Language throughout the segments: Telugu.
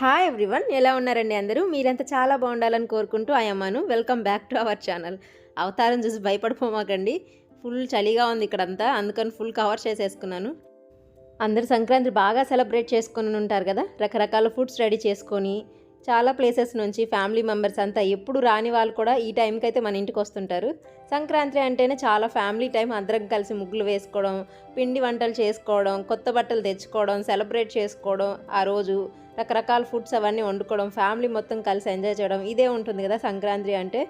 హాయ్ ఎవ్రీవన్ ఎలా ఉన్నారండి అందరూ? మీరంతా చాలా బాగుండాలని కోరుకుంటూ అయ్యమ్మాను welcome back to our channel అవతారం చూసి భయపడిపోమాకండి ఫుల్ చలిగా ఉంది ఇక్కడంతా. అందుకని ఫుల్ కవర్ చేసేసుకున్నాను. అందరు సంక్రాంతి బాగా సెలబ్రేట్ చేసుకుని ఉంటారు కదా? రకరకాల ఫుడ్స్ రెడీ చేసుకొని చాలా ప్లేసెస్ నుంచి ఫ్యామిలీ మెంబర్స్ అంతా ఎప్పుడు రాని వాళ్ళు కూడా ఈ టైంకి అయితే మన ఇంటికి వస్తుంటారు. సంక్రాంతి అంటేనే చాలా ఫ్యామిలీ టైం అందరం కలిసి ముగ్గులు వేసుకోవడం పిండి వంటలు చేసుకోవడం కొత్త బట్టలు తెచ్చుకోవడం సెలబ్రేట్ చేసుకోవడం ఆ రోజు. రకరకాల ఫుడ్స్ అవన్నీ వండుకోవడం ఫ్యామిలీ మొత్తం కలిసి ఎంజాయ్ చేయడం ఇదే ఉంటుంది కదా సంక్రాంతి అంటే.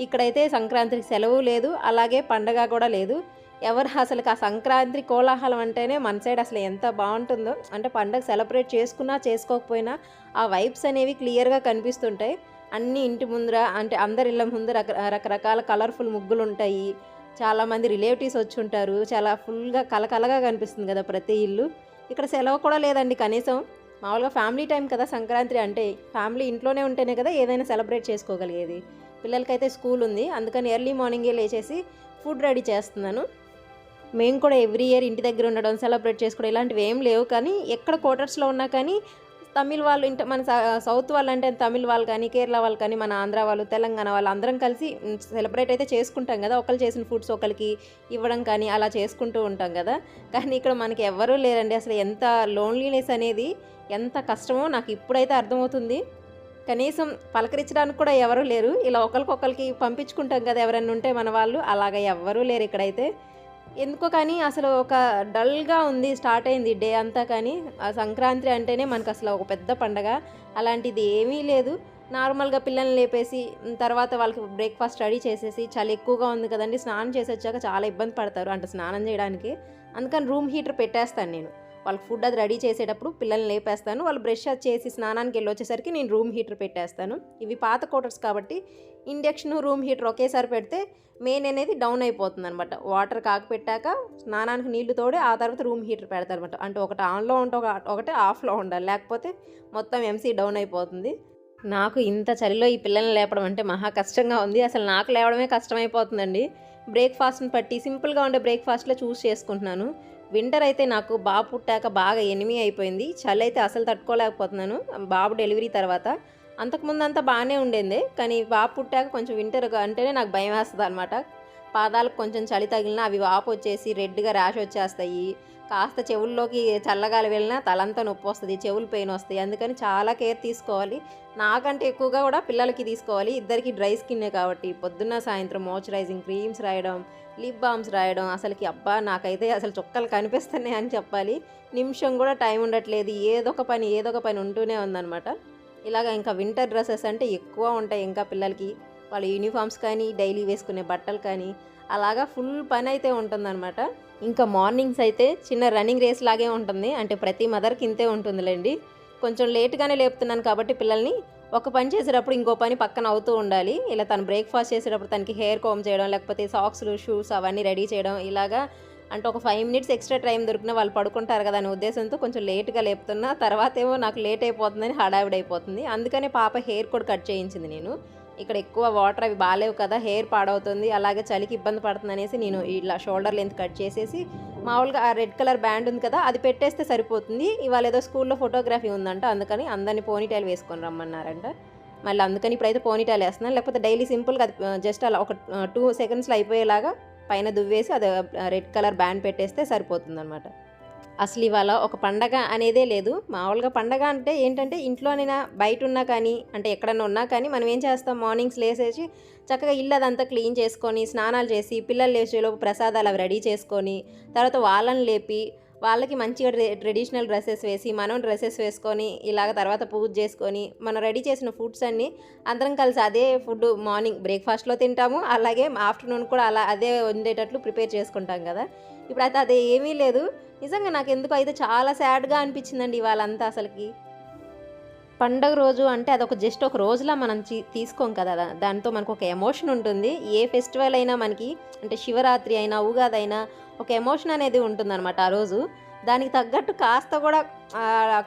ఇక్కడైతే సంక్రాంతికి సెలవు లేదు అలాగే పండగ కూడా లేదు. ఎవరు అసలు ఆ సంక్రాంతి కోలాహలం అంటేనే మన సైడ్ అసలు ఎంత బాగుంటుందో. అంటే పండగ సెలబ్రేట్ చేసుకున్నా చేసుకోకపోయినా ఆ వైబ్స్ అనేవి క్లియర్గా కనిపిస్తుంటాయి. అన్ని ఇంటి ముందర అంటే అందరి ఇళ్ళ ముందు రక రకరకాల కలర్ఫుల్ ముగ్గులు ఉంటాయి. చాలామంది రిలేటివ్స్ వచ్చి ఉంటారు. చాలా ఫుల్గా కలకలగా కనిపిస్తుంది కదా ప్రతి ఇల్లు. ఇక్కడ సెలవు కూడా లేదండి కనీసం. మామూలుగా ఫ్యామిలీ టైం కదా సంక్రాంతి అంటే ఫ్యామిలీ ఇంట్లోనే ఉంటేనే కదా ఏదైనా సెలబ్రేట్ చేసుకోగలిగేది. పిల్లలకైతే స్కూల్ ఉంది అందుకని ఎర్లీ మార్నింగే లేచేసి ఫుడ్ రెడీ చేస్తున్నాను. మేము కూడా ఎవ్రీ ఇయర్ ఇంటి దగ్గర ఉండడం సెలబ్రేట్ చేసుకోవడం ఇలాంటివి ఏం లేవు కానీ ఎక్కడ క్వార్టర్స్లో ఉన్నా కానీ తమిళ్ వాళ్ళు ఇంట మన స- సౌత్ వాళ్ళు అంటే తమిళ్ వాళ్ళు కానీ కేరళ వాళ్ళు కానీ మన ఆంధ్ర వాళ్ళు తెలంగాణ వాళ్ళు అందరం కలిసి సెలబ్రేట్ అయితే చేసుకుంటాం కదా. ఒకరు చేసిన ఫుడ్స్ ఒకరికి ఇవ్వడం కానీ అలా చేసుకుంటూ ఉంటాం కదా. కానీ ఇక్కడ మనకి ఎవ్వరూ లేరండి. అసలు ఎంత లోన్లీనెస్ అనేది ఎంత కష్టమో నాకు ఇప్పుడైతే అర్థమవుతుంది. కనీసం పలకరించడానికి కూడా ఎవరూ లేరు. ఇలా ఒకరికొకరికి పంపించుకుంటాం కదా ఎవరైనా ఉంటే మన వాళ్ళు. అలాగ ఎవ్వరూ లేరు ఇక్కడైతే. ఎందుకో కానీ అసలు ఒక డల్గా ఉంది స్టార్ట్ అయింది డే అంతా కానీ ఆ సంక్రాంతి అంటేనే మనకు అసలు ఒక పెద్ద పండగ. అలాంటిది ఏమీ లేదు. నార్మల్గా పిల్లల్ని లేపేసి తర్వాత వాళ్ళకి బ్రేక్ఫాస్ట్ రెడీ చేసేసి చాలా ఎక్కువగా ఉంది కదండి స్నానం చేసి వచ్చాక చాలా ఇబ్బంది పడతారు అంటే స్నానం చేయడానికి. అందుకని రూమ్ హీటర్ పెట్టేస్తాను నేను. వాళ్ళకి ఫుడ్ అది రెడీ చేసేటప్పుడు పిల్లల్ని లేపేస్తాను. వాళ్ళు బ్రష్ అది చేసి స్నానానికి వెళ్ళి వచ్చేసరికి నేను రూమ్ హీటర్ పెట్టేస్తాను. ఇవి పాత క్వార్టర్స్ కాబట్టి ఇండక్షన్ రూమ్ హీటర్ ఒకేసారి పెడితే మెయిన్ అనేది డౌన్ అయిపోతుంది అనమాట వాటర్ కాకపెట్టాక స్నానానికి నీళ్ళు తోడి ఆ తర్వాత రూమ్ హీటర్ పెడతారు అనమాట అంటే ఒకటి ఆన్లో ఉంటే ఒక ఒకటి ఆఫ్లో ఉండాలి. లేకపోతే మొత్తం ఎంసీ డౌన్ అయిపోతుంది. నాకు ఇంత చలిలో ఈ పిల్లల్ని లేపడం అంటే మహా కష్టంగా ఉంది. అసలు నాకు లేవడమే కష్టమైపోతుందండి. బ్రేక్ఫాస్ట్ని బట్టి సింపుల్గా ఉండే బ్రేక్ఫాస్ట్లో చూస్ చేసుకుంటున్నాను. వింటర్ అయితే నాకు బాబు పుట్టాక బాగా ఎనిమి అయిపోయింది. చలి అయితే అసలు తట్టుకోలేకపోతున్నాను. బాబు డెలివరీ తర్వాత. అంతకుముందు అంతా బాగానే ఉండేది. కానీ బాబు పుట్టాక కొంచెం వింటర్ అంటేనే నాకు భయం వేస్తుంది అనమాట పాదాలకు కొంచెం చలి తగిలినా అవి వాపు వచ్చేసి రెడ్గా ర్యాష్ వచ్చేస్తాయి. కాస్త చెవుల్లోకి చల్లగాలి వెళ్ళినా తలంతా నొప్పి వస్తుంది చెవులు పెయిన్ వస్తాయి అందుకని చాలా కేర్ తీసుకోవాలి. నాకంటే ఎక్కువగా కూడా పిల్లలకి తీసుకోవాలి. ఇద్దరికి డ్రై స్కిన్నే కాబట్టి పొద్దున్న సాయంత్రం మాయిశ్చరైజింగ్ క్రీమ్స్ రాయడం లిప్ బామ్స్ రాయడం అసలుకి అబ్బా నాకైతే అసలు చుక్కలు కనిపిస్తున్నాయి అని చెప్పాలి. నిమిషం కూడా టైం ఉండట్లేదు. ఏదో ఒక పని ఏదో ఒక పని ఉంటూనే ఉందన్నమాట. ఇలాగ ఇంకా వింటర్ డ్రెస్సెస్ అంటే ఎక్కువ ఉంటాయి ఇంకా పిల్లలకి. వాళ్ళ యూనిఫామ్స్ కానీ డైలీ వేసుకునే బట్టలు కానీ అలాగా ఫుల్ పని అయితే ఉంటుందన్నమాట. ఇంకా మార్నింగ్స్ అయితే చిన్న రన్నింగ్ రేస్ లాగే ఉంటుంది. అంటే ప్రతి మదర్కి ఇంతే ఉంటుందిలేండి. కొంచెం లేట్గానే లేపుతున్నాను కాబట్టి పిల్లల్ని ఒక పని చేసేటప్పుడు ఇంకో పని పక్కన అవుతూ ఉండాలి. ఇలా తను బ్రేక్ఫాస్ట్ చేసేటప్పుడు తనకి హెయిర్ కోమ్ చేయడం లేకపోతే సాక్స్లు షూస్ అవన్నీ రెడీ చేయడం ఇలాగా అంటే ఒక ఫైవ్ మినిట్స్ ఎక్స్ట్రా టైం దొరికిన వాళ్ళు పడుకుంటారు కదా అనే ఉద్దేశంతో కొంచెం లేట్గా లేపుతున్నా. తర్వాత ఏమో నాకు లేట్ అయిపోతుందని హడావిడైపోతుంది. అయిపోతుంది అందుకనే పాప హెయిర్ కూడా కట్ చేయించింది నేను. ఇక్కడ ఎక్కువ వాటర్ అవి బాగాలేవు కదా హెయిర్ పాడవుతుంది అలాగే చలికి ఇబ్బంది పడుతుంది అనేసి నేను ఇలా షోల్డర్ లెంత్ కట్ చేసేసి మామూలుగా ఆ రెడ్ కలర్ బ్యాండ్ ఉంది కదా అది పెట్టేస్తే సరిపోతుంది. ఇవాళ ఏదో స్కూల్లో ఫోటోగ్రఫీ ఉందంట అందుకని అందరినీ పోనీటైల్ వేసుకొని రమ్మన్నారంట. మళ్ళీ అందుకని ఇప్పుడైతే పోనీటైల్ వేస్తున్నాను. లేకపోతే డైలీ సింపుల్గా అది జస్ట్ అలా ఒక టూ సెకండ్స్లో అయిపోయేలాగా పైన దువ్వేసి అది రెడ్ కలర్ బ్యాండ్ పెట్టేస్తే సరిపోతుంది అనమాట అసలు ఇవాళ ఒక పండగ అనేదే లేదు. మామూలుగా పండగ అంటే ఏంటంటే ఇంట్లోనైనా బయట ఉన్నా కానీ అంటే ఎక్కడన్నా ఉన్నా కానీ మనం ఏం చేస్తాం? మార్నింగ్స్ లేసేసి చక్కగా ఇల్లు అదంతా క్లీన్ చేసుకొని స్నానాలు చేసి పిల్లలు లేచేలోపు ప్రసాదాలు అవి రెడీ చేసుకొని తర్వాత వాళ్ళని లేపి వాళ్ళకి మంచిగా ట్రె ట్రెడిషనల్ డ్రెస్సెస్ వేసి మనం డ్రెస్సెస్ వేసుకొని ఇలాగ తర్వాత పూజ చేసుకొని మనం రెడీ చేసిన ఫుడ్స్ అన్నీ అందరం కలిసి అదే ఫుడ్ మార్నింగ్ బ్రేక్ఫాస్ట్లో తింటాము. అలాగే ఆఫ్టర్నూన్ కూడా అలా అదే ఉండేటట్లు ప్రిపేర్ చేసుకుంటాం కదా. ఇప్పుడైతే అదే ఏమీ లేదు. నిజంగా నాకు ఎందుకు అయితే చాలా సాడ్గా అనిపించిందండి ఇవాళంతా అసలుకి. పండగ రోజు అంటే అదొక జస్ట్ ఒక రోజులా మనం తీసుకోం కదా. దాంతో మనకు ఒక ఎమోషన్ ఉంటుంది. ఏ ఫెస్టివల్ అయినా మనకి అంటే శివరాత్రి అయినా ఉగాది అయినా ఒక ఎమోషన్ అనేది ఉంటుందన్నమాట ఆ రోజు. దానికి తగ్గట్టు కాస్త కూడా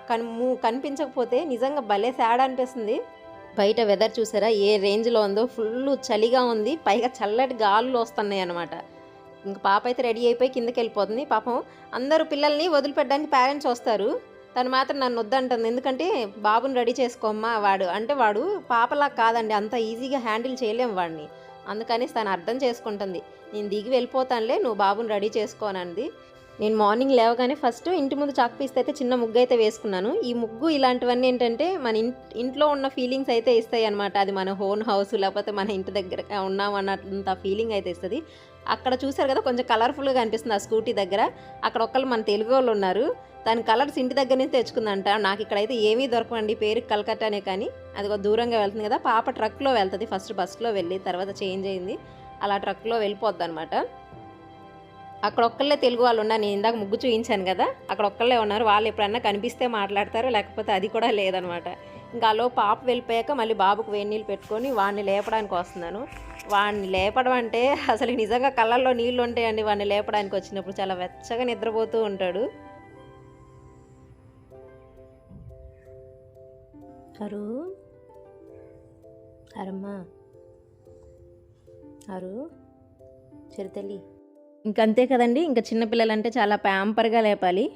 కన్ ము- కనిపించకపోతే నిజంగా భలే సాడ్ అనిపిస్తుంది. బయట వెదర్ చూసారా? ఏ రేంజ్లో ఉందో ఫుల్ చలిగా ఉంది. పైగా చల్లటి గాలులు వస్తున్నాయి అనమాట ఇంక పాప అయితే రెడీ అయిపోయి కిందకి వెళ్ళిపోతుంది. పాపం అందరూ పిల్లల్ని వదిలిపెట్టడానికి పేరెంట్స్ వస్తారు. తను మాత్రం నన్ను వద్దంటుంది. ఎందుకంటే బాబుని రెడీ చేసుకోమ్మా వాడు. అంటే వాడు పాపలా కాదండి. అంత ఈజీగా హ్యాండిల్ చేయలేం వాడిని. అందుకని తను అర్థం చేసుకుంటుంది. నేను దిగి వెళ్ళిపోతానులే నువ్వు బాబుని రెడీ చేసుకోనంది నేను మార్నింగ్ లేవగానే ఫస్ట్ ఇంటి ముందు చాక్ పీస్ అయితే చిన్న ముగ్గు అయితే వేసుకున్నాను. ఈ ముగ్గు ఇలాంటివన్నీ ఏంటంటే మన ఇంట్లో ఉన్న ఫీలింగ్స్ అయితే ఇస్తాయి అనమాట అది మన హోన్ హౌస్ లేకపోతే మన ఇంటి దగ్గర ఉన్నాం అన్నంత ఫీలింగ్ అయితే ఇస్తుంది. అక్కడ చూసారు కదా కొంచెం కలర్ఫుల్గా అనిపిస్తుంది ఆ స్కూటీ దగ్గర. అక్కడ ఒకళ్ళు మన తెలుగు వాళ్ళు ఉన్నారు. దాని కలర్స్ ఇంటి దగ్గర నుంచి తెచ్చుకుందంట. నాకు ఇక్కడైతే ఏమీ దొరకవండి. పేరు కలకట్టానే కానీ అది ఒక దూరంగా వెళ్తుంది కదా పాప ట్రక్లో వెళ్తుంది. ఫస్ట్ బస్సులో వెళ్ళి తర్వాత చేంజ్ అయింది. అలా ట్రక్లో వెళ్ళిపోద్ది అనమాట అక్కడ ఒక్కళ్ళే తెలుగు వాళ్ళు ఉన్నారు. నేను ఇందాక ముగ్గు చూపించాను కదా అక్కడ ఒక్కళ్ళే ఉన్నారు. వాళ్ళు ఎప్పుడన్నా కనిపిస్తే మాట్లాడతారు లేకపోతే అది కూడా లేదనమాట ఇంకా అలో పాప వెళ్ళిపోయాక మళ్ళీ బాబుకు వేడి నీళ్ళు పెట్టుకొని వాడిని లేపడానికి వస్తున్నాను. వాడిని లేపడం అంటే అసలు నిజంగా కళ్ళల్లో నీళ్ళు ఉంటాయండి. వాడిని లేపడానికి వచ్చినప్పుడు చాలా వెచ్చగా నిద్రపోతూ ఉంటాడు. అరు. అరమ్మా. అరు. చిరుతల్లి. ఇంకంతే కదండి ఇంకా చిన్నపిల్లలంటే చాలా ప్యాంపర్గా లేపాలి.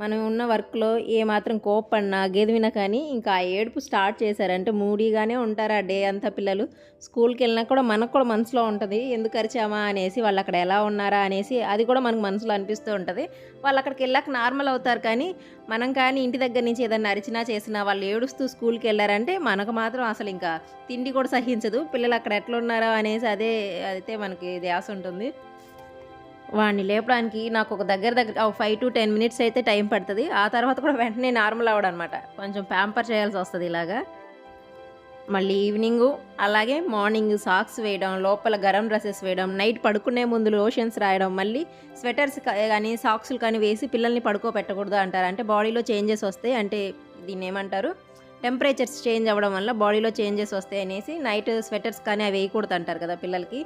మనం ఉన్న వర్క్లో ఏమాత్రం కోప్పడినా గెదివినా కానీ ఇంకా ఆ ఏడుపు స్టార్ట్ చేశారంటే మూడీగానే ఉంటారు ఆ డే అంతా పిల్లలు. స్కూల్కి వెళ్ళినా కూడా మనకు కూడా మనసులో ఉంటుంది ఎందుకు అరిచామా? అనేసి వాళ్ళు అక్కడ ఎలా ఉన్నారా అనేసి అది కూడా మనకు మనసులో అనిపిస్తూ ఉంటుంది. వాళ్ళు అక్కడికి వెళ్ళాక నార్మల్ అవుతారు కానీ మనం కానీ ఇంటి దగ్గర నుంచి ఏదైనా అరిచినా చేసినా వాళ్ళు ఏడుస్తూ స్కూల్కి వెళ్ళారంటే మనకు మాత్రం అసలు ఇంకా తిండి కూడా సహించదు. పిల్లలు అక్కడ ఎట్లా ఉన్నారా అనేసి అదే అయితే మనకి ధ్యాస ఉంటుంది. వాడిని లేపడానికి నాకు ఒక దగ్గర దగ్గర ఒక ఫైవ్ టు టెన్ మినిట్స్ అయితే టైం పడుతుంది. ఆ తర్వాత కూడా వెంటనే నార్మల్ అవ్వడం అనమాట కొంచెం ప్యాంపర్ చేయాల్సి వస్తుంది ఇలాగా. మళ్ళీ ఈవినింగ్ అలాగే మార్నింగ్ సాక్స్ వేయడం లోపల గరం డ్రెస్సెస్ వేయడం నైట్ పడుకునే ముందు లోషన్స్ రాయడం మళ్ళీ స్వెటర్స్ కానీ సాక్స్లు కానీ వేసి పిల్లల్ని పడుకోబెట్టకూడదు అంటారు. అంటే బాడీలో చేంజెస్ వస్తాయి. అంటే దీన్ని ఏమంటారు టెంపరేచర్స్ చేంజ్ అవ్వడం వల్ల బాడీలో చేంజెస్ వస్తాయి అనేసి నైట్ స్వెటర్స్ కానీ అవి వేయకూడదు అంటారు కదా పిల్లలకి.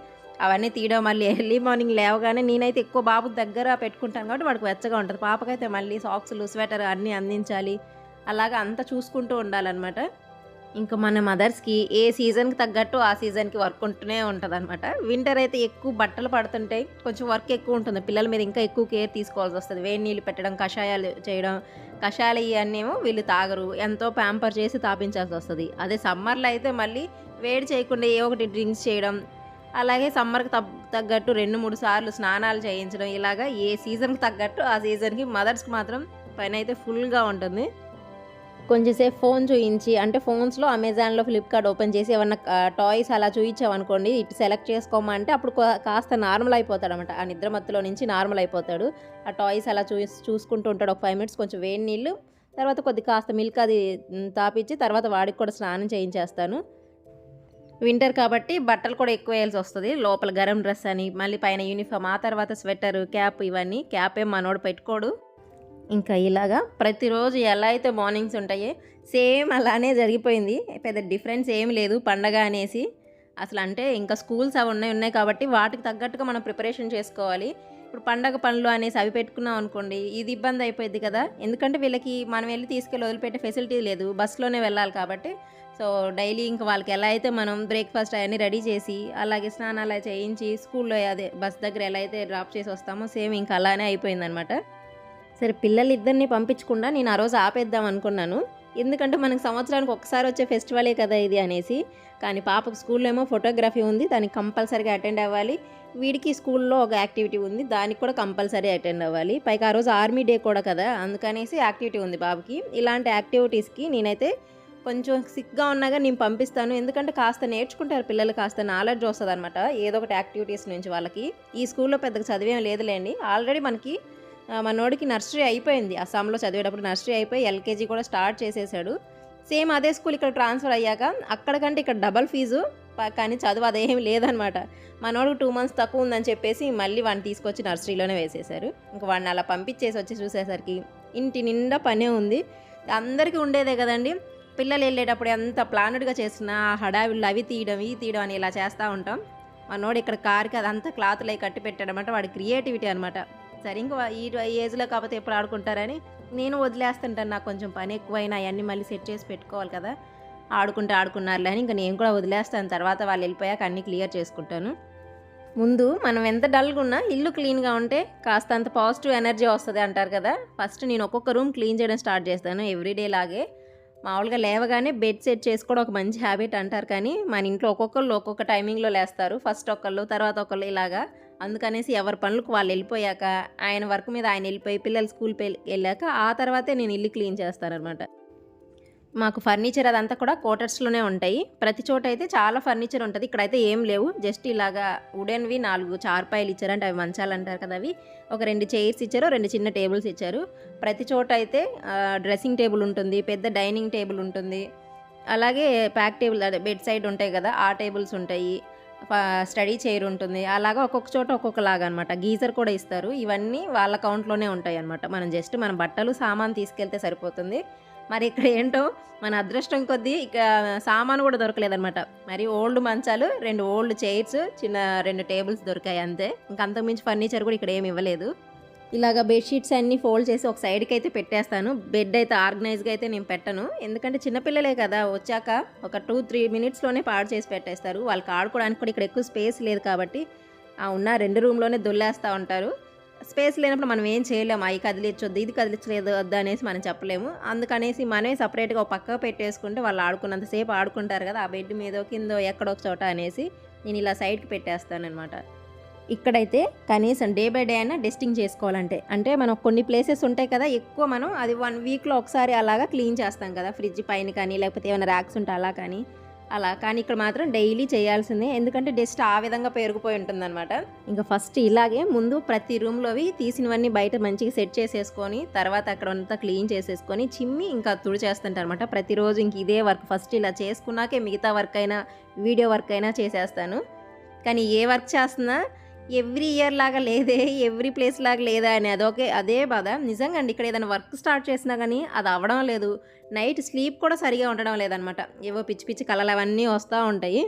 అవన్నీ తీయడం మళ్ళీ ఎర్లీ మార్నింగ్ లేవగానే నేనైతే ఎక్కువ బాబు దగ్గర పెట్టుకుంటాను కాబట్టి వాడికి వెచ్చగా ఉంటుంది. పాపకైతే మళ్ళీ సాక్స్లు స్వెటర్ అన్నీ అందించాలి. అలాగా అంతా చూసుకుంటూ ఉండాలన్నమాట. ఇంకా మన మదర్స్కి ఏ సీజన్కి తగ్గట్టు ఆ సీజన్కి వర్క్ ఉంటూనే ఉంటుంది అనమాట వింటర్ అయితే ఎక్కువ బట్టలు పడుతుంటాయి కొంచెం వర్క్ ఎక్కువ ఉంటుంది. పిల్లల మీద ఇంకా ఎక్కువ కేర్ తీసుకోవాల్సి వస్తుంది. వేడి నీళ్ళు పెట్టడం కషాయాలు చేయడం కషాయాలు వీళ్ళు తాగరు. ఎంతో ప్యాంపర్ చేసి తాపించాల్సి వస్తుంది. అదే సమ్మర్లో అయితే మళ్ళీ వేడి చేయకుండా ఏ ఒకటి డ్రింక్స్ చేయడం అలాగే సమ్మర్కి తగ్గట్టు రెండు మూడు సార్లు స్నానాలు చేయించడం ఇలాగా ఏ సీజన్కి తగ్గట్టు ఆ సీజన్కి మదర్స్కి మాత్రం పైన అయితే ఫుల్గా ఉంటుంది. కొంచెంసేపు ఫోన్ చూయించి అంటే ఫోన్స్లో అమెజాన్లో ఫ్లిప్కార్ట్ ఓపెన్ చేసి ఏమన్నా టాయ్స్ అలా చూయించామనుకోండి ఇటు సెలెక్ట్ చేసుకోమంటే అప్పుడు కాస్త నార్మల్ అయిపోతాడు అనమాట ఆ నిద్ర మత్తులో నుంచి నార్మల్ అయిపోతాడు. ఆ టాయ్స్ అలా చూ చూసుకుంటూ ఉంటాడు ఒక ఫైవ్ మినిట్స్ కొంచెం వేడి నీళ్ళు తర్వాత కొద్ది కాస్త మిల్క్ అది తాపించి తర్వాత వాడికి కూడా స్నానం చేయించేస్తాను. వింటర్ కాబట్టి బట్టలు కూడా ఎక్కువ వేయాల్సి వస్తుంది. లోపల గరం డ్రెస్ అని మళ్ళీ పైన యూనిఫామ్ ఆ తర్వాత స్వెటర్ క్యాప్ ఇవన్నీ క్యాప్ ఏం మనోడు పెట్టుకోడు. ఇంకా ఇలాగా ప్రతిరోజు ఎలా అయితే మార్నింగ్స్ ఉంటాయో సేమ్ అలానే జరిగిపోయింది. పెద్ద డిఫరెన్స్ ఏమి లేదు. పండగ అనేసి అసలు అంటే ఇంకా స్కూల్స్ అవి ఉన్నాయి ఉన్నాయి కాబట్టి వాటికి తగ్గట్టుగా మనం ప్రిపరేషన్ చేసుకోవాలి. ఇప్పుడు పండగ పనులు అనేసి అవి పెట్టుకున్నాం అనుకోండి ఇది ఇబ్బంది అయిపోయింది కదా. ఎందుకంటే వీళ్ళకి మనం వెళ్ళి తీసుకెళ్ళి వదిలిపెట్టే ఫెసిలిటీ లేదు. బస్సులోనే వెళ్ళాలి కాబట్టి. సో డైలీ ఇంకా వాళ్ళకి ఎలా అయితే మనం బ్రేక్ఫాస్ట్ అవన్నీ రెడీ చేసి అలాగే స్నానాలు చేయించి స్కూల్లో అదే బస్ దగ్గర ఎలా అయితే డ్రాప్ చేసి వస్తామో సేమ్ ఇంకా అలానే అయిపోయిందనమాట సరే పిల్లలు ఇద్దరిని పంపించకుండా నేను ఆ రోజు ఆపేద్దాం అనుకున్నాను. ఎందుకంటే మనకు సంవత్సరానికి ఒకసారి వచ్చే ఫెస్టివలే కదా ఇది అనేసి. కానీ పాపకు స్కూల్లో ఏమో ఫోటోగ్రఫీ ఉంది దానికి కంపల్సరీగా అటెండ్ అవ్వాలి. వీడికి స్కూల్లో ఒక యాక్టివిటీ ఉంది దానికి కూడా కంపల్సరీ అటెండ్ అవ్వాలి. పైగా ఆ రోజు ఆర్మీ డే కూడా కదా అందుకనేసి యాక్టివిటీ ఉంది బాబుకి. ఇలాంటి యాక్టివిటీస్కి నేనైతే కొంచెం సిక్గా ఉన్నాగా నేను పంపిస్తాను. ఎందుకంటే కాస్త నేర్చుకుంటారు పిల్లలు కాస్త నాలెడ్జ్ వస్తుంది అనమాట ఏదో ఒకటి యాక్టివిటీస్ నుంచి వాళ్ళకి. ఈ స్కూల్లో పెద్దగా చదివేం లేదులేండి. ఆల్రెడీ మనకి మనోడికి నర్సరీ అయిపోయింది. అస్సాంలో చదివేటప్పుడు నర్సరీ అయిపోయి ఎల్కేజీ కూడా స్టార్ట్ చేసేసాడు. సేమ్ అదే స్కూల్ ఇక్కడ ట్రాన్స్ఫర్ అయ్యాక అక్కడికంటే ఇక్కడ డబల్ ఫీజు కానీ చదువు అదేం లేదనమాట. మనోడు టూ మంత్స్ తక్కువ ఉందని చెప్పేసి మళ్ళీ వాడిని తీసుకొచ్చి నర్సరీలోనే వేసేశారు. ఇంకా వాడిని అలా పంపించేసి వచ్చి చూసేసరికి ఇంటి నిండా పనే ఉంది. అందరికీ ఉండేదే కదండి. పిల్లలు వెళ్ళేటప్పుడు ఎంత ప్లానెడ్గా చేస్తున్నా హడావిళ్ళు అవి తీయడం ఇవి తీయడం అని ఇలా చేస్తూ ఉంటాం. మనోడు ఇక్కడ కార్కి అదంతా క్లాత్లు అవి కట్టి పెట్టాడనమాట వాడి క్రియేటివిటీ అనమాట సరే ఇంకా ఈ ఏజ్లో కాకపోతే ఎప్పుడు ఆడుకుంటారని నేను వదిలేస్తుంటాను. నాకు కొంచెం పని ఎక్కువైనా అవన్నీ మళ్ళీ సెట్ చేసి పెట్టుకోవాలి కదా. ఆడుకుంటే ఆడుకున్నారులే అని ఇంకా నేను కూడా వదిలేస్తాను. తర్వాత వాళ్ళు వెళ్ళిపోయాక అన్నీ క్లియర్ చేసుకుంటాను. ముందు మనం ఎంత డల్గా ఉన్నా ఇల్లు క్లీన్గా ఉంటే కాస్త అంత పాజిటివ్ ఎనర్జీ వస్తుంది అంటారు కదా. ఫస్ట్ నేను ఒక్కొక్క రూమ్ క్లీన్ చేయడం స్టార్ట్ చేస్తాను ఎవ్రీడే లాగే. మామూలుగా లేవగానే బెడ్ సెట్ చేసుకోవడం ఒక మంచి హ్యాబిట్ అంటారు కానీ మన ఇంట్లో ఒక్కొక్కళ్ళు ఒక్కొక్క టైమింగ్లో లేస్తారు. ఫస్ట్ ఒకళ్ళు తర్వాత ఒకళ్ళు ఇలాగా అందుకనేసి ఎవరి పనులకు వాళ్ళు వెళ్ళిపోయాక ఆయన వర్క్ మీద ఆయన వెళ్ళిపోయి పిల్లలు స్కూల్కి వెళ్ళాక ఆ తర్వాతే నేను ఇల్లు క్లీన్ చేస్తానమాట మాకు ఫర్నిచర్ అదంతా కూడా క్వార్టర్స్లోనే ఉంటాయి. ప్రతి చోట అయితే చాలా ఫర్నిచర్ ఉంటుంది. ఇక్కడైతే ఏం లేవు. జస్ట్ ఇలాగా వుడెన్వి నాలుగు చార్పాయలు ఇచ్చారు అంటే అవి మంచాలు అంటారు కదా అవి. ఒక రెండు చైర్స్ ఇచ్చారు రెండు చిన్న టేబుల్స్ ఇచ్చారు. ప్రతి చోట అయితే డ్రెస్సింగ్ టేబుల్ ఉంటుంది పెద్ద డైనింగ్ టేబుల్ ఉంటుంది. అలాగే ప్యాక్ టేబుల్ అదే బెడ్ సైడ్ ఉంటాయి కదా ఆ టేబుల్స్ ఉంటాయి. స్టడీ చైర్ ఉంటుంది. అలాగా ఒక్కొక్క చోట ఒక్కొక్కలాగా అనమాట గీజర్ కూడా ఇస్తారు. ఇవన్నీ వాళ్ళ కౌంట్లోనే ఉంటాయి అనమాట మనం జస్ట్ మన బట్టలు సామాన్ తీసుకెళ్తే సరిపోతుంది. మరి ఇక్కడ ఏంటో మన అదృష్టం కొద్దీ ఇక సామాను కూడా దొరకలేదనమాట. మరి ఓల్డ్ మంచాలు రెండు ఓల్డ్ చైర్స్ చిన్న రెండు టేబుల్స్ దొరికాయి అంతే. ఇంకా అంతకుమించి ఫర్నిచర్ కూడా ఇక్కడ ఏమి ఇవ్వలేదు. ఇలాగ బెడ్షీట్స్ అన్నీ ఫోల్డ్ చేసి ఒక సైడ్కి అయితే పెట్టేస్తాను. బెడ్ అయితే ఆర్గనైజ్గా అయితే నేను పెట్టను. ఎందుకంటే చిన్నపిల్లలే కదా వచ్చాక ఒక టూ త్రీ మినిట్స్లోనే పాడు చేసి పెట్టేస్తారు. వాళ్ళకి ఆడుకోవడానికి కూడా ఇక్కడ ఎక్కువ స్పేస్ లేదు కాబట్టి ఆ ఉన్న రెండు రూమ్లోనే దొల్లేస్తూ ఉంటారు. స్పేస్ లేనప్పుడు మనం ఏం చేయలేము. అవి కదిలించొద్దు ఇది కదిలించలేదు వద్దు అనేసి మనం చెప్పలేము. అందుకనేసి మనమే సపరేట్గా ఒక పక్క పెట్టేసుకుంటే వాళ్ళు ఆడుకున్నంతసేపు ఆడుకుంటారు కదా ఆ బెడ్ మీదో కిందో ఎక్కడో ఒక చోట అనేసి నేను ఇలా సైడ్కి పెట్టేస్తాను అనమాట ఇక్కడైతే కనీసం డే బై డే అయినా డెస్టింగ్ చేసుకోవాలంటే. అంటే మనం కొన్ని ప్లేసెస్ ఉంటాయి కదా ఎక్కువ మనం అది వన్ వీక్లో ఒకసారి అలాగా క్లీన్ చేస్తాం కదా ఫ్రిడ్జ్ పైన కానీ లేకపోతే ఏమైనా ర్యాక్స్ ఉంటే అలా కానీ అలా కానీ ఇక్కడ మాత్రం డైలీ చేయాల్సిందే. ఎందుకంటే డస్ట్ ఆ విధంగా పెరిగిపోయి ఉంటుందన్నమాట. ఇంకా ఫస్ట్ ఇలాగే ముందు ప్రతి రూమ్లోవి తీసినవన్నీ బయట మంచిగా సెట్ చేసేసుకొని తర్వాత అక్కడ అంతా క్లీన్ చేసేసుకొని చిమ్మి ఇంకా తుడి ప్రతిరోజు ఇంక ఇదే వర్క్. ఫస్ట్ ఇలా చేసుకున్నాకే మిగతా వర్క్ అయినా వీడియో వర్క్ అయినా చేసేస్తాను. కానీ ఏ వర్క్ చేస్తున్నా ఎవ్రీ ఇయర్ లాగా లేదే ఎవ్రీ ప్లేస్ లాగా లేదా అని అదొకే అదే బాధ. నిజంగా అండి ఇక్కడ ఏదైనా వర్క్ స్టార్ట్ చేసినా కానీ అది అవ్వడం లేదు. నైట్ స్లీప్ కూడా సరిగా ఉండడం లేదనమాట. ఏవో పిచ్చి పిచ్చి కళలు అవన్నీ వస్తూ ఉంటాయి.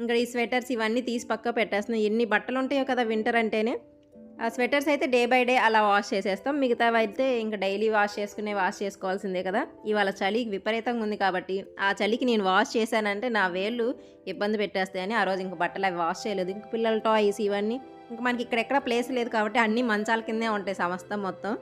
ఇంకా ఈ స్వెటర్స్ ఇవన్నీ తీసి పక్క పెట్టేస్తున్నాయి ఎన్ని బట్టలు ఉంటాయో కదా వింటర్ అంటేనే. ఆ స్వెటర్స్ అయితే డే బై డే అలా వాష్ చేసేస్తాం. మిగతావి అయితే ఇంకా డైలీ వాష్ చేసుకునే వాష్ చేసుకోవాల్సిందే కదా. ఇవాళ చలి విపరీతంగా ఉంది కాబట్టి ఆ చలికి నేను వాష్ చేశానంటే నా వేళ్ళు ఇబ్బంది పెట్టేస్తాయని ఆ రోజు ఇంక బట్టలు అవి వాష్ చేయలేదు. ఇంక పిల్లల టాయ్స్ ఇవన్నీ ఇంకా మనకి ఇక్కడెక్కడ ప్లేస్ లేదు కాబట్టి అన్ని మంచాల కిందే ఉంటాయి సమస్తం మొత్తం.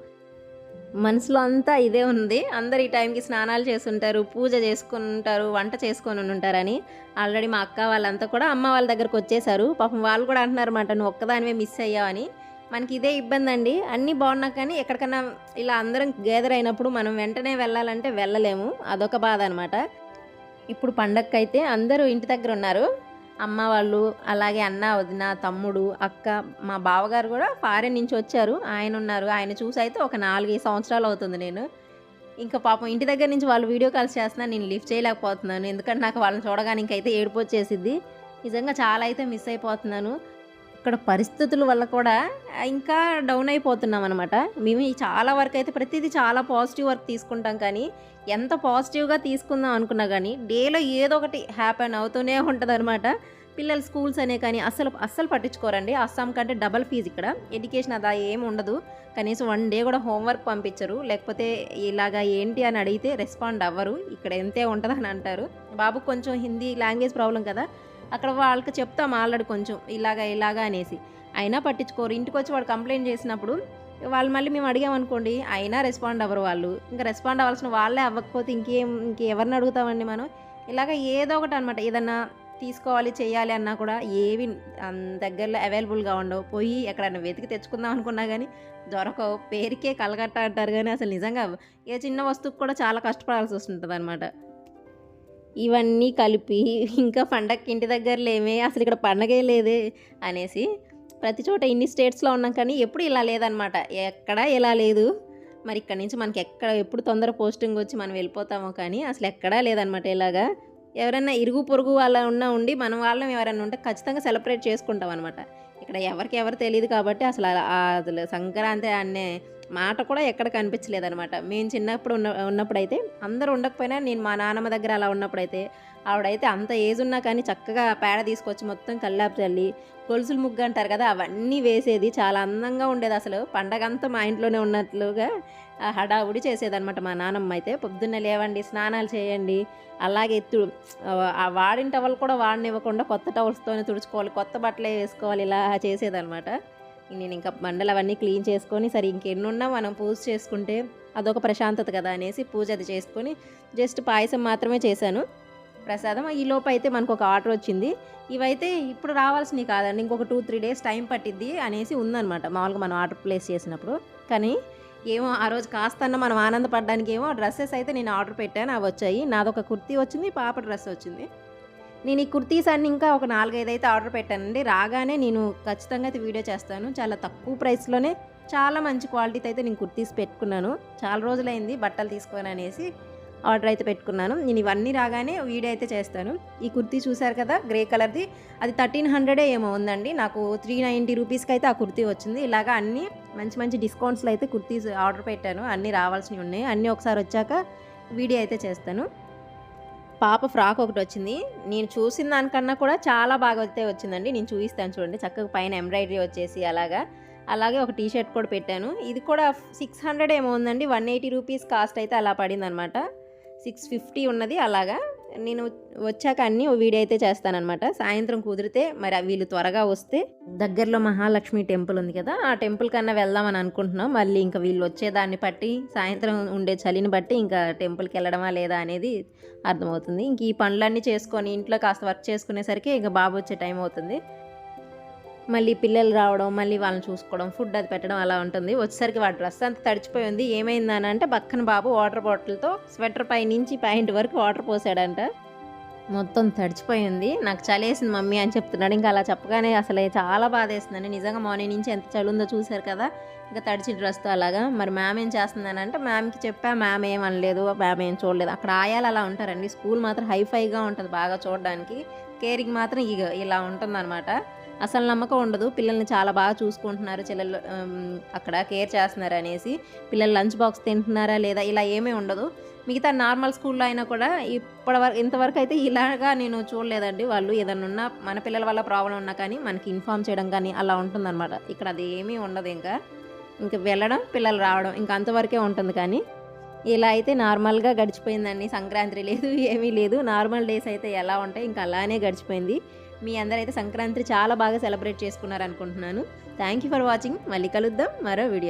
మనసులో అంతా ఇదే ఉంది. అందరు ఈ టైంకి స్నానాలు చేస్తుంటారు పూజ చేసుకుంటారు వంట చేసుకొని ఉంటారని ఆల్రెడీ మా అక్క వాళ్ళంతా కూడా అమ్మ వాళ్ళ దగ్గరకు వచ్చేసారు. పాపం వాళ్ళు కూడా అంటున్నారు అన్నమాట నువ్వు ఒక్కదానివే మిస్ అయ్యావని మనకి ఇదే ఇబ్బంది అండి. అన్నీ బాగున్నా కానీ ఎక్కడికన్నా ఇలా అందరం గేదర్ అయినప్పుడు మనం వెంటనే వెళ్ళాలంటే వెళ్ళలేము. అదొక బాధ అనమాట ఇప్పుడు పండగకైతే అందరూ ఇంటి దగ్గర ఉన్నారు. అమ్మ వాళ్ళు అలాగే అన్న వదిన తమ్ముడు అక్క మా బావగారు కూడా ఫారెన్ నుంచి వచ్చారు. ఆయన ఉన్నారు. ఆయన చూసి అయితే ఒక నాలుగైదు సంవత్సరాలు అవుతుంది నేను. ఇంకా పాపం ఇంటి దగ్గర నుంచి వాళ్ళు వీడియో కాల్స్ చేస్తున్నా నేను లిఫ్ట్ చేయలేకపోతున్నాను. ఎందుకంటే నాకు వాళ్ళని చూడగానే ఇంకైతే ఏడుపు వచ్చేసిద్ది. నిజంగా చాలా అయితే మిస్ అయిపోతున్నాను. ఇక్కడ పరిస్థితుల వల్ల కూడా ఇంకా డౌన్ అయిపోతున్నాం అనమాట మేము చాలా వరకు అయితే ప్రతిదీ చాలా పాజిటివ్ వర్క్ తీసుకుంటాం కానీ ఎంత పాజిటివ్గా తీసుకుందాం అనుకున్నా కానీ డేలో ఏదో ఒకటి హ్యాపెన్ అవుతూనే ఉంటుంది అనమాట పిల్లలు స్కూల్స్ అనే కానీ అస్సలు అస్సలు పట్టించుకోరండి. అస్సాం కంటే డబల్ ఫీజు ఇక్కడ. ఎడ్యుకేషన్ అదా ఏమి ఉండదు. కనీసం వన్ డే కూడా హోంవర్క్ పంపించరు. లేకపోతే ఇలాగా ఏంటి అని అడిగితే రెస్పాండ్ అవ్వరు. ఇక్కడ ఎంతే ఉంటుంది అని అంటారు. బాబు కొంచెం హిందీ లాంగ్వేజ్ ప్రాబ్లం కదా. అక్కడ వాళ్ళకి చెప్తాం ఆల్రెడీ కొంచెం ఇలాగా ఇలాగా అనేసి. అయినా పట్టించుకోరు. ఇంటికి వచ్చి వాడు కంప్లైంట్ చేసినప్పుడు వాళ్ళు మళ్ళీ మేము అడిగామనుకోండి అయినా రెస్పాండ్ అవ్వరు వాళ్ళు. ఇంకా రెస్పాండ్ అవ్వాల్సిన వాళ్ళే అవ్వకపోతే ఇంకేం ఇంకెవరిని అడుగుతామండి మనం? ఇలాగ ఏదో ఒకటి అనమాట ఏదన్నా తీసుకోవాలి చేయాలి అన్నా కూడా ఏవి దగ్గరలో అవైలబుల్గా ఉండవు. పోయి ఎక్కడైనా వెతికి తెచ్చుకుందాం అనుకున్నా కానీ దొరకవు. పేరుకే కలగట్ట అంటారు కానీ అసలు నిజంగా ఏ చిన్న వస్తువుకు కూడా చాలా కష్టపడాల్సి వస్తుంటుంది అనమాట ఇవన్నీ కలిపి ఇంకా పండగకి ఇంటి దగ్గర లేమే అసలు ఇక్కడ పండగే లేదే అనేసి ప్రతి చోట ఇన్ని స్టేట్స్లో ఉన్నాం కానీ ఎప్పుడు ఇలా లేదనమాట. ఎక్కడా ఇలా లేదు. మరి ఇక్కడ నుంచి మనకి ఎక్కడ ఎప్పుడు తొందర పోస్టింగ్ వచ్చి మనం వెళ్ళిపోతామో కానీ అసలు ఎక్కడా లేదనమాట ఇలాగా. ఎవరైనా ఇరుగు పొరుగు వాళ్ళ ఉన్నా ఉండి మన వాళ్ళం ఎవరైనా ఉంటే ఖచ్చితంగా సెలబ్రేట్ చేసుకుంటాం అనమాట. ఇక్కడ ఎవరికి ఎవరు తెలియదు కాబట్టి అసలు అసలు సంక్రాంతి అనే మాట కూడా ఎక్కడ కనిపించలేదనమాట మేము చిన్నప్పుడు ఉన్న ఉన్నప్పుడైతే అందరూ ఉండకపోయినా నేను మా నాన్నమ్మ దగ్గర అలా ఉన్నప్పుడైతే ఆవిడైతే అంత ఏజ్ ఉన్నా కానీ చక్కగా పేడ తీసుకొచ్చి మొత్తం కల్లాపు చల్లి గొలుసులు ముగ్గు అంటారు కదా అవన్నీ వేసేది. చాలా అందంగా ఉండేది అసలు. పండగ అంతా మా ఇంట్లోనే ఉన్నట్లుగా హడావుడి చేసేదనమాట మా నానమ్మ అయితే. పొద్దున్నే లేవండి స్నానాలు చేయండి. అలాగే తుడు వాడిన టవల్ కూడా వాడనివ్వకుండా కొత్త టవల్స్తోనే తుడుచుకోవాలి కొత్త బట్టలే వేసుకోవాలి ఇలా చేసేదనమాట నేను ఇంకా మండలు అవన్నీ క్లీన్ చేసుకొని సరే ఇంకెన్నున్నా మనం పూజ చేసుకుంటే అదొక ప్రశాంతత కదా అనేసి పూజ అది చేసుకొని జస్ట్ పాయసం మాత్రమే చేశాను. ప్రసాదం. ఈ లోపు అయితే మనకు ఒక ఆర్డర్ వచ్చింది. ఇవైతే ఇప్పుడు రావాల్సినవి కాదండి. ఇంకొక టూ త్రీ డేస్ టైం పట్టిద్ది అనేసి ఉందనమాట మామూలుగా మనం ఆర్డర్ ప్లేస్ చేసినప్పుడు. కానీ ఏమో ఆ రోజు కాస్తన్న మనం ఆనందపడడానికి ఏమో డ్రెస్సెస్ అయితే నేను ఆర్డర్ పెట్టాను. అవి వచ్చాయి. నాదొక కుర్తీ వచ్చింది పాప డ్రెస్ వచ్చింది. నేను ఈ కుర్తీస్ అన్ని ఇంకా ఒక నాలుగైదు అయితే ఆర్డర్ పెట్టానండి. రాగానే నేను ఖచ్చితంగా అయితే వీడియో చేస్తాను. చాలా తక్కువ ప్రైస్లోనే చాలా మంచి క్వాలిటీతో అయితే నేను కుర్తీస్ పెట్టుకున్నాను. చాలా రోజులైంది బట్టలు తీసుకొని అనేసి ఆర్డర్ అయితే పెట్టుకున్నాను. నేను ఇవన్నీ రాగానే వీడియో అయితే చేస్తాను. ఈ కుర్తీ చూశారు కదా గ్రే కలర్ది. అది థర్టీన్ హండ్రెడే ఏమో ఉందండి. నాకు త్రీ నైంటీ రూపీస్కి అయితే ఆ కుర్తీ వచ్చింది. ఇలాగా అన్ని మంచి మంచి డిస్కౌంట్స్లో అయితే కుర్తీస్ ఆర్డర్ పెట్టాను. అన్నీ రావాల్సినవి ఉన్నాయి. అన్నీ ఒకసారి వచ్చాక వీడియో అయితే చేస్తాను. పాప ఫ్రాక్ ఒకటి వచ్చింది. నేను చూసిన దానికన్నా కూడా చాలా బాగా అయితే వచ్చిందండి. నేను చూపిస్తాను చూడండి. చక్కగా పైన ఎంబ్రాయిడరీ వచ్చేసి అలాగా. అలాగే ఒక టీ షర్ట్ కూడా పెట్టాను. ఇది కూడా సిక్స్ హండ్రెడ్ ఏమో ఉందండి. వన్ ఎయిటీ రూపీస్ కాస్ట్ అయితే అలా పడింది అనమాట సిక్స్ ఫిఫ్టీ ఉన్నది అలాగా. నేను వచ్చాక అన్నీ వీడైతే వీడియో అయితే చేస్తానన్నమాట. సాయంత్రం కుదిరితే మరి వీళ్ళు త్వరగా వస్తే దగ్గరలో మహాలక్ష్మి టెంపుల్ ఉంది కదా ఆ టెంపుల్ కన్నా వెళ్దామని అనుకుంటున్నాం. మళ్ళీ ఇంకా వీళ్ళు వచ్చేదాన్ని బట్టి సాయంత్రం ఉండే చలిని బట్టి ఇంకా టెంపుల్కి వెళ్ళడమా లేదా అనేది అర్థమవుతుంది. ఇంక ఈ పనులన్నీ చేసుకొని ఇంట్లో కాస్త వర్క్ చేసుకునేసరికి ఇంకా బాబు వచ్చే టైం అవుతుంది. మళ్ళీ పిల్లలు రావడం మళ్ళీ వాళ్ళని చూసుకోవడం ఫుడ్ అది పెట్టడం అలా ఉంటుంది. వచ్చేసరికి వాడి డ్రెస్ అంతా తడిచిపోయి ఉంది. ఏమైందని అంటే పక్కన బాబు వాటర్ బాటిల్తో స్వెటర్ పై నుంచి ప్యాంట్ వరకు వాటర్ పోసాడంట. మొత్తం తడిచిపోయింది నాకు చలేసింది మమ్మీ అని చెప్తున్నాడు. ఇంకా అలా చెప్పగానే అసలు చాలా బాధ వేస్తుందండి నిజంగా మార్నింగ్ నుంచి ఎంత చలి ఉందో చూశారు కదా. ఇంకా తడిచి డ్రెస్తో అలాగా. మరి మ్యామ్ ఏం చేస్తుందని అంటే మ్యామ్కి చెప్పా మ్యామ్ ఏం అనలేదు మ్యామ్ ఏం చూడలేదు. అక్కడ ఆయాలు అలా ఉంటారండి. స్కూల్ మాత్రం హైఫైగా ఉంటుంది బాగా చూడడానికి. కేరింగ్ మాత్రం ఇక ఇలా ఉంటుందన్నమాట. అసలు నమ్మకం ఉండదు. పిల్లల్ని చాలా బాగా చూసుకుంటున్నారు. చెల్లెలు అక్కడ కేర్ చేస్తున్నారు అనేసి పిల్లలు లంచ్ బాక్స్ తింటున్నారా లేదా ఇలా ఏమీ ఉండదు. మిగతా నార్మల్ స్కూల్లో అయినా కూడా ఇప్పటివరకు ఇంతవరకు అయితే ఇలాగా నేను చూడలేదండి. వాళ్ళు ఏదన్నా ఉన్నా మన పిల్లల వల్ల ప్రాబ్లం ఉన్నా కానీ మనకి ఇన్ఫామ్ చేయడం కానీ అలా ఉంటుందన్నమాట. ఇక్కడ అది ఏమీ ఉండదు ఇంకా. ఇంకా వెళ్ళడం పిల్లలు రావడం ఇంకా అంతవరకే ఉంటుంది కానీ ఇలా అయితే నార్మల్గా గడిచిపోయిందండి. సంక్రాంతి లేదు ఏమీ లేదు. నార్మల్ డేస్ అయితే ఎలా ఉంటాయి? ఇంకా అలానే గడిచిపోయింది. మీ అందరైతే సంక్రాంతి చాలా బాగా సెలబ్రేట్ చేసుకున్నారు అనుకుంటున్నాను థ్యాంక్ యూ ఫర్ వాచింగ్ మళ్ళీ కలుద్దాం మరో వీడియో.